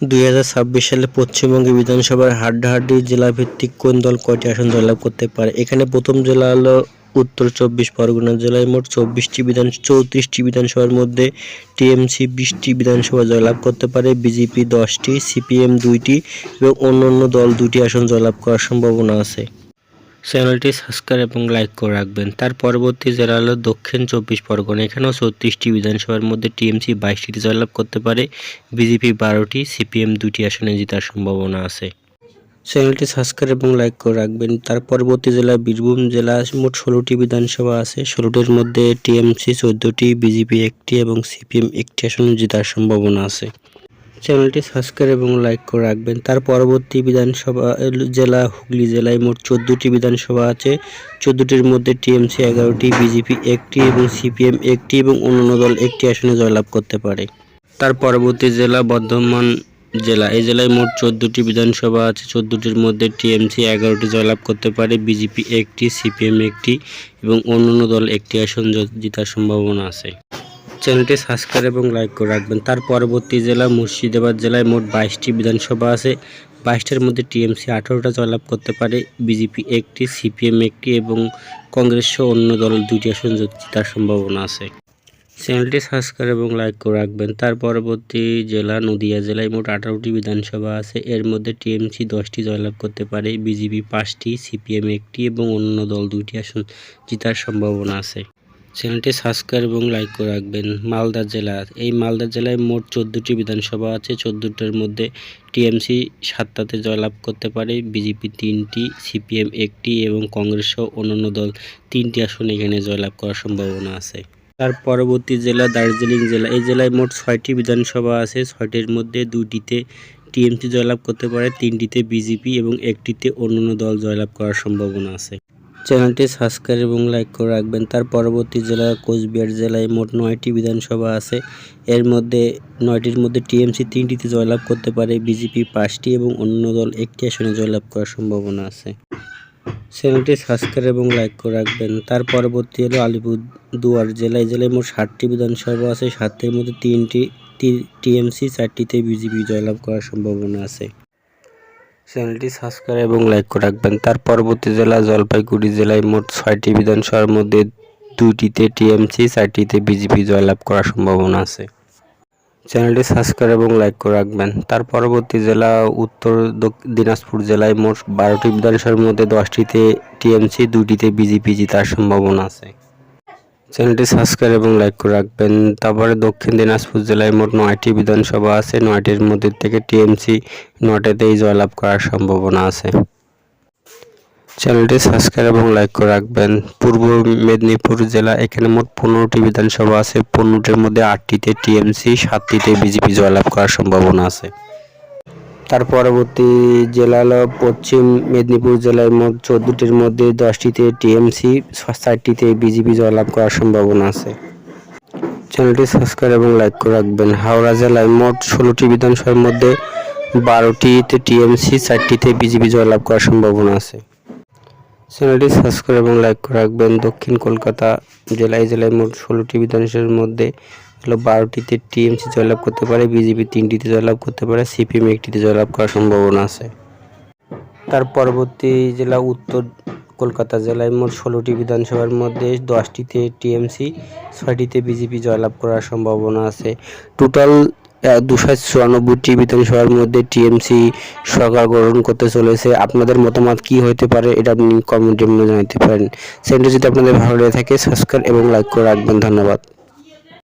দুই হাজার ছাব্বিশ সালে পশ্চিমবঙ্গে বিধানসভার হাড্ডাহাড্ডি জেলাভিত্তিক কোন দল কয়টি আসন জয়লাভ করতে পারে? এখানে প্রথম জেলা হলো উত্তর চব্বিশ, পরগনা জেলায় মোট চব্বিশটি বিধান, চৌত্রিশটি বিধানসভার মধ্যে টিএমসি বিশটি বিধানসভা জয়লাভ করতে পারে, বিজেপি দশটি, সিপিএম দুইটি এবং অন্যান্য দল দুটি আসন জয়লাভ করার সম্ভাবনা আছে। চ্যানেলটি সাবস্ক্রাইব এবং লাইক করে রাখবেন। তার পরবর্তী জেলা হলো দক্ষিণ চব্বিশ পরগনা। এখানেও চৌত্রিশটি বিধানসভার মধ্যে টিএমসি বাইশটি জয়লাভ করতে পারে। বিজেপি বারোটি, সিপিএম দুটি আসনে জেতার সম্ভাবনা আছে। চ্যানেলটি সাবস্ক্রাইব এবং লাইক করে রাখবেন। তার পরবর্তী জেলা বীরভূম জেলা। মোট ষোলোটি বিধানসভা আছে। ষোলোটির মধ্যে টিএমসি, চোদ্দোটি, বিজেপি একটি এবং সিপিএম একটি আসনে জেতার সম্ভাবনা আছে। চ্যানেলটি সাবস্ক্রাইব এবং লাইক করে রাখবেন। তার পরবর্তী বিধানসভা, জেলা, হুগলি জেলায় মোট চোদ্দোটি বিধানসভা আছে। চোদ্দোটির মধ্যে টিএমসি এগারোটি, বিজেপি একটি এবং সিপিএম একটি এবং অন্যান্য দল একটি আসনে জয়লাভ করতে পারে। তার পরবর্তী জেলা, বর্ধমান জেলা, এই জেলায় মোট চোদ্দোটি বিধানসভা আছে। চোদ্দোটির মধ্যে টিএমসি এগারোটি জয়লাভ করতে পারে, বিজেপি একটি, সিপিএম একটি এবং অন্যান্য দল একটি আসন জেতার সম্ভাবনা আছে। চ্যানেলটি সাবস্ক্রাইব এবং লাইক করে রাখবেন। তার পরবর্তী জেলা মুর্শিদাবাদ জেলায় মোট বাইশটি বিধানসভা আছে। বাইশটার মধ্যে টিএমসি আঠারোটা জয়লাভ করতে পারে। বিজেপি একটি, সিপিএম একটি এবং কংগ্রেস সহ অন্য দল দুইটি আসন জেতার সম্ভাবনা আছে। চ্যানেলটি সাবস্ক্রাইব এবং লাইক করে রাখবেন। তার পরবর্তী জেলা নদিয়া জেলায় মোট আঠারোটি বিধানসভা আছে। এর মধ্যে টিএমসি দশটি জয়লাভ করতে পারে। বিজেপি পাঁচটি, সিপিএম একটি এবং অন্য দল দুইটি আসন জেতার সম্ভাবনা আছে। চ্যানেলটি সাবস্ক্রাইব এবং লাইক করে রাখবেন। মালদা জেলা, এই মালদা জেলায় মোট চোদ্দোটি বিধানসভা আছে। চোদ্দোটার মধ্যে টিএমসি সাতটাতে জয়লাভ করতে পারে, বিজেপি তিনটি, সিপিএম একটি এবং কংগ্রেস সহ অন্যান্য দল তিনটি আসন এখানে জয়লাভ করার সম্ভাবনা আছে। তার পরবর্তী জেলা দার্জিলিং জেলা, এই জেলায় মোট ছয়টি বিধানসভা আছে। ছয়টির মধ্যে দুটিতে টিএমসি জয়লাভ করতে পারে, তিনটিতে বিজেপি এবং একটিতে অন্যান্য দল জয়লাভ করার সম্ভাবনা আছে। চ্যানেলটি সাবস্ক্রাইব এবং লাইক করে রাখবেন। তার পরবর্তী জেলা কোচবিহার জেলায় মোট নয়টি বিধানসভা আছে। এর মধ্যে নয়টির মধ্যে টিএমসি তিনটিতে জয়লাভ করতে পারে। বিজেপি পাঁচটি এবং অন্য দল একটি আসনে জয়লাভ করার সম্ভাবনা আছে। চ্যানেলটি সাবস্ক্রাইব এবং লাইক করে রাখবেন। তার পরবর্তী হলো আলিপুরদুয়ার জেলা। এই জেলায় মোট ষাটটি বিধানসভা আছে। ষাটটির মধ্যে তিনটি টিএমসি, চারটিতে বিজেপি জয়লাভ করার সম্ভাবনা আছে। চ্যানেলটি সাবস্ক্রাইব এবং লাইক করে রাখবেন। তার পরবর্তী জেলা, জলপাইগুড়ি জেলায় মোট ছয়টি বিধানসভার মধ্যে দুইটিতে টিএমসি, চারটিতে বিজেপি জয়লাভ করার সম্ভাবনা আছে। চ্যানেলটি সাবস্ক্রাইব এবং লাইক করে রাখবেন। তার পরবর্তী জেলা, উত্তর দিনাজপুর জেলায় মোট বারোটি বিধানসভার মধ্যে দশটিতে টিএমসি দুটিতে বিজেপি জেতার সম্ভাবনা আছে। চ্যানেলটি সাবস্ক্রাইব এবং লাইক করে রাখবেন। তারপরে দক্ষিণ দিনাজপুর জেলায় মোট নয়টি বিধানসভা আছে। নয়টির মধ্যে থেকে টিএমসি, নয়টাতেই জয়লাভ করার সম্ভাবনা আছে। চ্যানেলটি সাবস্ক্রাইব এবং লাইক করে রাখবেন। পূর্ব মেদিনীপুর জেলা, এখানে মোট পনেরোটি বিধানসভা আছে। পনেরোটির মধ্যে আটটিতে টিএমসি, সাতটিতে বিজেপি জয়লাভ করার সম্ভাবনা আছে। তার পরবর্তী জেলা হলো পশ্চিম মেদিনীপুর জেলায় মোট চোদ্দটির মধ্যে দশটিতে টিএমসি চারটিতে বিজেপি জয়লাভ করার সম্ভাবনা আছে। চ্যানেলটি সাবস্ক্রাইব এবং লাইক করে রাখবেন। হাওড়া জেলায় মোট ষোলোটি বিধানসভার মধ্যে বারোটিতে টিএমসি, চারটিতে বিজেপি জয়লাভ করার সম্ভাবনা আছে। চ্যানেলটি সাবস্ক্রাইব এবং লাইক করে রাখবেন। দক্ষিণ কলকাতা জেলায় জেলায় মোট ষোলোটি বিধানসভার মধ্যে হলো বারোটিতে টিএমসি জয়লাভ করতে পারে, বিজেপি তিনটিতে জয়লাভ করতে পারে, সিপিএম একটিতে জয়লাভ করার সম্ভাবনা আছে। তার পরবর্তী জেলা উত্তর কলকাতা জেলায় মোট ষোলোটি বিধানসভার মধ্যে দশটিতে টিএমসি, ছয়টিতে বিজেপি জয়লাভ করার সম্ভাবনা আছে। টোটাল দুশো চুরানব্বইটি বিধানসভার মধ্যে টিএমসি সরকার গ্রহণ করতে চলেছে। আপনাদের মতামত কি হতে পারে এটা আপনি কমেন্টের মধ্যে জানাতে পারেন চ্যানেলটি যদি আপনাদের ভালো লেগে থাকে সাবস্ক্রাইব এবং লাইক করে রাখবেন। ধন্যবাদ।